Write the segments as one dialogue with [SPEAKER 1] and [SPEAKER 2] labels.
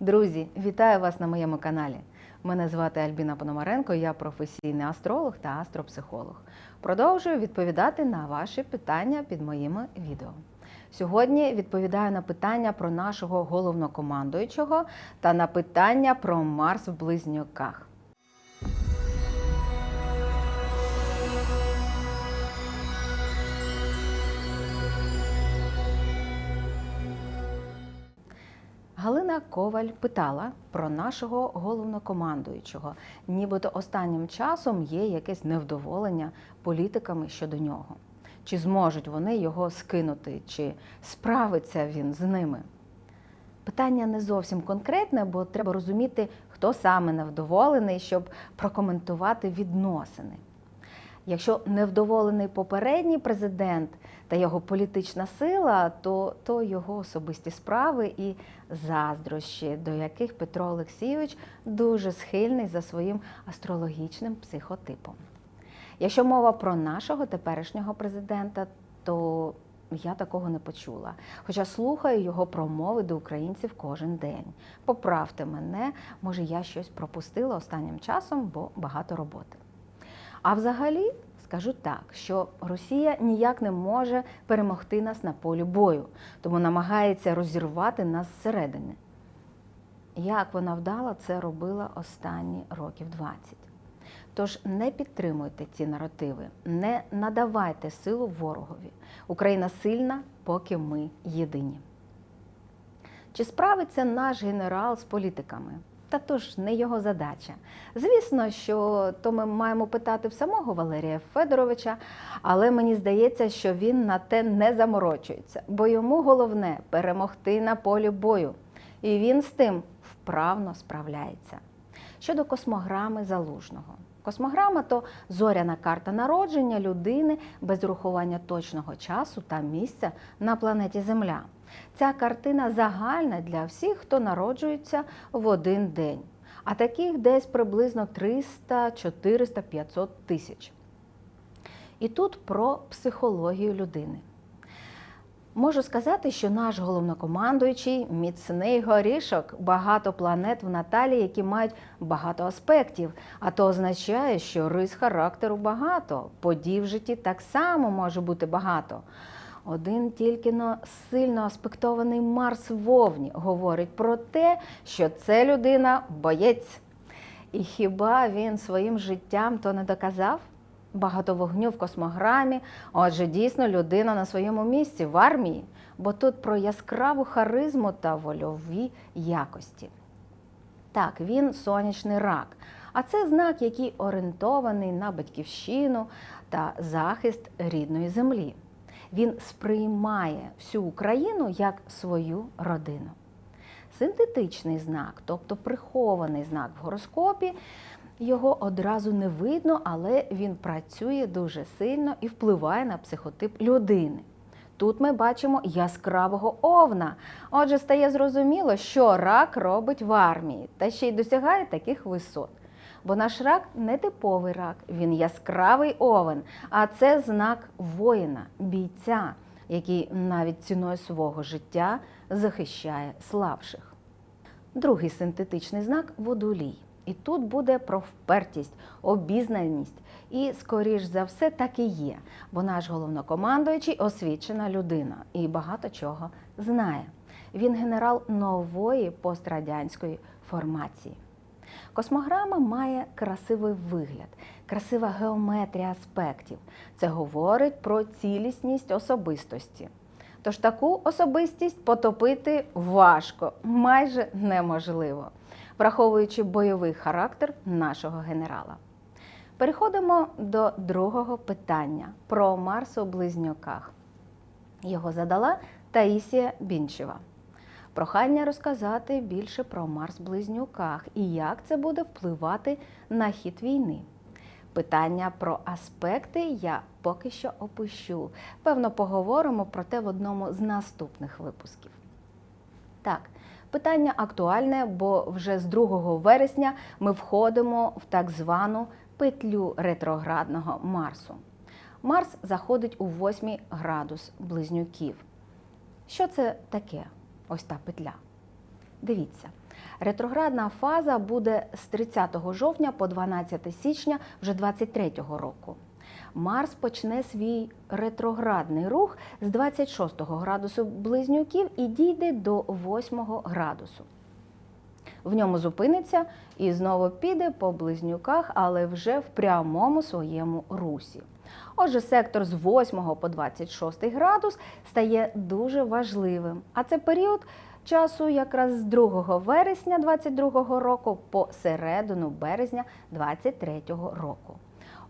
[SPEAKER 1] Друзі, вітаю вас на моєму каналі. Мене звати Альбіна Пономаренко, я професійний астролог та астропсихолог. Продовжую відповідати на ваші питання під моїми відео. Сьогодні відповідаю на питання про нашого головнокомандуючого та на питання про Марс в близнюках. Галина Коваль питала про нашого головнокомандуючого, нібито останнім часом є якесь невдоволення політиками щодо нього. Чи зможуть вони його скинути, чи справиться він з ними? Питання не зовсім конкретне, бо треба розуміти, хто саме невдоволений, щоб прокоментувати відносини. Якщо невдоволений попередній президент та його політична сила, то, то його особисті справи і заздрощі, до яких Петро Олексійович дуже схильний за своїм астрологічним психотипом. Якщо мова про нашого теперішнього президента, то я такого не почула. Хоча слухаю його промови до українців кожен день. Поправте мене, може я щось пропустила останнім часом, бо багато роботи. А взагалі скажу так, що Росія ніяк не може перемогти нас на полі бою, тому намагається розірвати нас зсередини. Як вона вдало це робила останні років 20. Тож не підтримуйте ці наративи, не надавайте силу ворогові. Україна сильна, поки ми єдині. Чи справиться наш генерал з політиками? Та то ж не його задача. Звісно, що то ми маємо питати в самого Валерія Федоровича, але мені здається, що він на те не заморочується, бо йому головне перемогти на полі бою. І він з тим вправно справляється. Щодо космограми залужного. Космограма то зоряна карта народження людини без урахування точного часу та місця на планеті Земля. Ця картина загальна для всіх, хто народжується в один день. А таких десь приблизно 300, 400, 500 тисяч. І тут про психологію людини. Можу сказати, що наш головнокомандуючий міцний горішок, багато планет в Наталі, які мають багато аспектів. А то означає, що рис характеру багато, подій в житті так само може бути багато. Один тільки но сильно аспектований Марс Вовні говорить про те, що це людина боєць. І хіба він своїм життям то не доказав? Багато вогню в космограмі, отже, дійсно людина на своєму місці в армії, бо тут про яскраву харизму та вольові якості. Так, він сонячний рак, а це знак, який орієнтований на батьківщину та захист рідної землі. Він сприймає всю Україну як свою родину. Синтетичний знак, тобто прихований знак в гороскопі, його одразу не видно, але він працює дуже сильно і впливає на психотип людини. Тут ми бачимо яскравого овна. Отже, стає зрозуміло, що рак робить в армії та ще й досягає таких висот. Бо наш рак не типовий рак, він яскравий овен, а це знак воїна, бійця, який навіть ціною свого життя захищає слабших. Другий синтетичний знак водолій. І тут буде про впертість, обізнаність. І, скоріш за все, так і є, бо наш головнокомандуючий освічена людина і багато чого знає. Він генерал нової пострадянської формації. Космограма має красивий вигляд, красива геометрія аспектів. Це говорить про цілісність особистості. Тож таку особистість потопити важко, майже неможливо, враховуючи бойовий характер нашого генерала. Переходимо до другого питання про Марс у близнюках. Його задала Таїсія Бінчева. Прохання розказати більше про Марс близнюках і як це буде впливати на хід війни. Питання про аспекти я поки що опущу. Певно, поговоримо про те в одному з наступних випусків. Так, питання актуальне, бо вже з 2 вересня ми входимо в так звану петлю ретроградного Марсу. Марс заходить у 8 градус близнюків. Що це таке? Ось та петля. Дивіться, Ретроградна фаза буде з 30 жовтня по 12 січня вже 23 року. Марс почне свій ретроградний рух з 26 градусу близнюків і дійде до 8 градусу. В ньому зупиниться і знову піде по близнюках, але вже в прямому своєму русі. Отже, сектор з 8 по 26 градус стає дуже важливим. А це період часу якраз з 2 вересня 22 року по середину березня 23 року.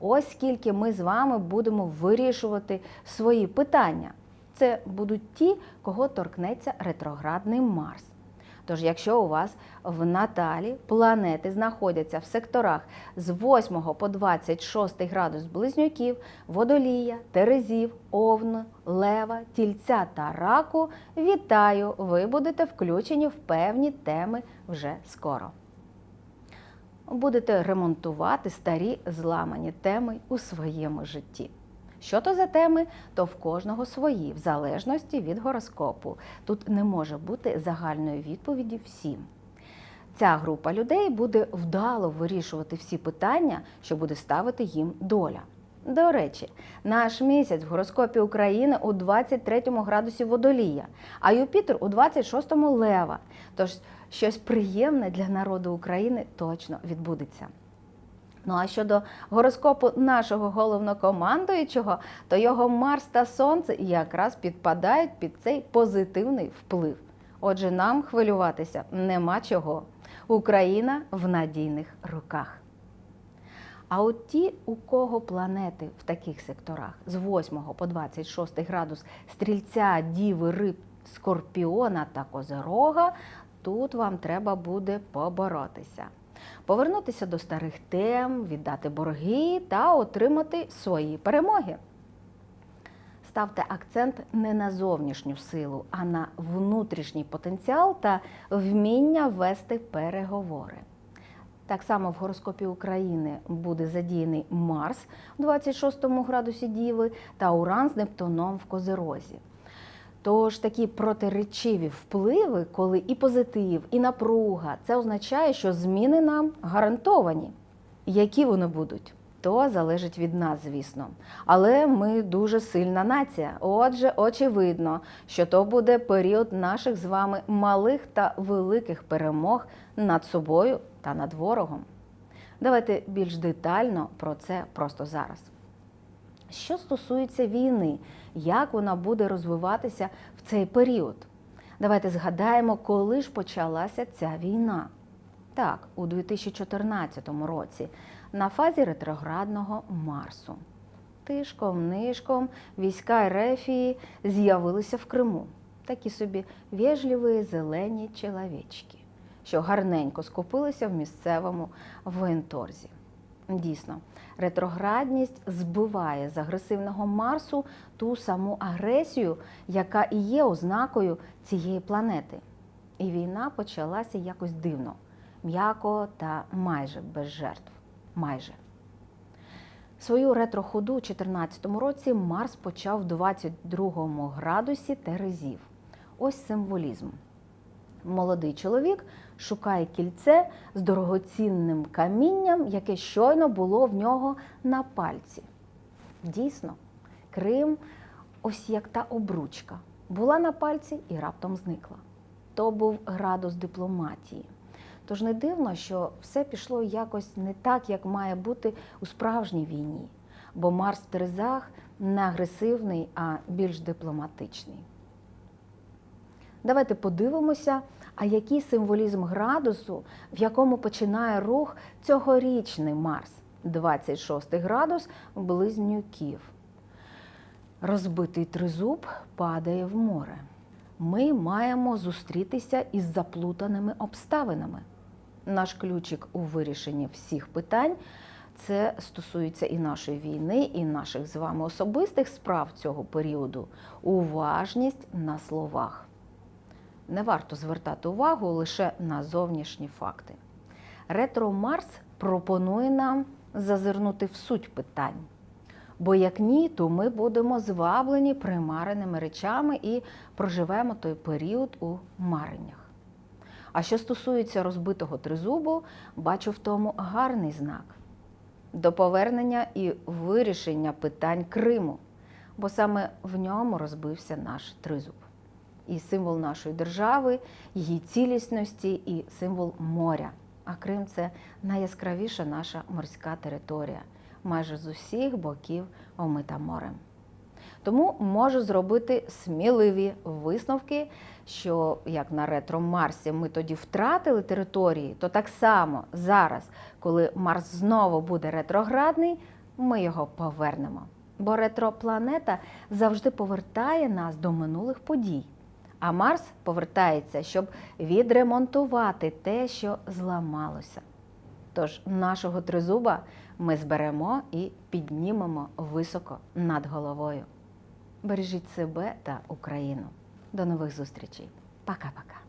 [SPEAKER 1] Ось скільки ми з вами будемо вирішувати свої питання. Це будуть ті, кого торкнеться ретроградний Марс. Тож, якщо у вас в Наталі планети знаходяться в секторах з 8 по 26 градус близнюків, водолія, терезів, овну, лева, тільця та раку, вітаю! Ви будете включені в певні теми вже скоро. Будете ремонтувати старі зламані теми у своєму житті. Що то за теми, то в кожного свої, в залежності від гороскопу. Тут не може бути загальної відповіді всім. Ця група людей буде вдало вирішувати всі питання, що буде ставити їм доля. До речі, наш місяць в гороскопі України у 23 градусі водолія, а Юпітер у 26 лева. Тож щось приємне для народу України точно відбудеться. Ну а щодо гороскопу нашого головнокомандуючого, то його Марс та Сонце якраз підпадають під цей позитивний вплив. Отже, нам хвилюватися нема чого. Україна в надійних руках. А от ті, у кого планети в таких секторах з 8 по 26 градус стрільця, діви, риб, скорпіона та козерога, тут вам треба буде поборотися. Повернутися до старих тем, віддати борги та отримати свої перемоги. Ставте акцент не на зовнішню силу, а на внутрішній потенціал та вміння вести переговори. Так само в гороскопі України буде задіяний Марс в 26 градусі Діви та Уран з Нептуном в Козерозі. Тож такі протиречиві впливи, коли і позитив, і напруга, це означає, що зміни нам гарантовані. Які вони будуть? То залежить від нас, звісно. Але ми дуже сильна нація. Отже, очевидно, що то буде період наших з вами малих та великих перемог над собою та над ворогом. Давайте більш детально про це просто зараз. Що стосується війни, як вона буде розвиватися в цей період? Давайте згадаємо, коли ж почалася ця війна. Так, у 2014 році, на фазі ретроградного Марсу. Тишком, нишком війська Ерефії з'явилися в Криму. Такі собі вежливі зелені чоловічки, що гарненько скупилися в місцевому воєнторзі. Дійсно, ретроградність збиває з агресивного Марсу ту саму агресію, яка і є ознакою цієї планети. І війна почалася якось дивно, м'яко та майже без жертв. Майже. Свою ретроходу у 2014 році Марс почав в 22 градусі Терезів. Ось символізм. Молодий чоловік шукає кільце з дорогоцінним камінням, яке щойно було в нього на пальці. Дійсно, Крим, ось як та обручка, була на пальці і раптом зникла. То був градус дипломатії. Тож не дивно, що все пішло якось не так, як має бути у справжній війні, бо Марс в Терезах не агресивний, а більш дипломатичний. Давайте подивимося, а який символізм градусу, в якому починає рух цьогорічний Марс, 26 градус близнюків. Розбитий тризуб падає в море. Ми маємо зустрітися із заплутаними обставинами. Наш ключик у вирішенні всіх питань це стосується і нашої війни, і наших з вами особистих справ цього періоду. Уважність на словах. Не варто звертати увагу лише на зовнішні факти. Ретро Марс пропонує нам зазирнути в суть питань. Бо як ні, то ми будемо зваблені примареними речами і проживемо той період у мареннях. А що стосується розбитого тризубу, бачу в тому гарний знак до повернення і вирішення питань Криму, бо саме в ньому розбився наш тризуб. І символ нашої держави, її цілісності і символ моря. А Крим це найяскравіша наша морська територія, майже з усіх боків омита морем. Тому можу зробити сміливі висновки, що як на ретро Марсі ми тоді втратили території, то так само зараз, коли Марс знову буде ретроградний, ми його повернемо. Бо ретропланета завжди повертає нас до минулих подій. А Марс повертається, щоб відремонтувати те, що зламалося. Тож нашого тризуба ми зберемо і піднімемо високо над головою. Бережіть себе та Україну. До нових зустрічей. Пока-пока.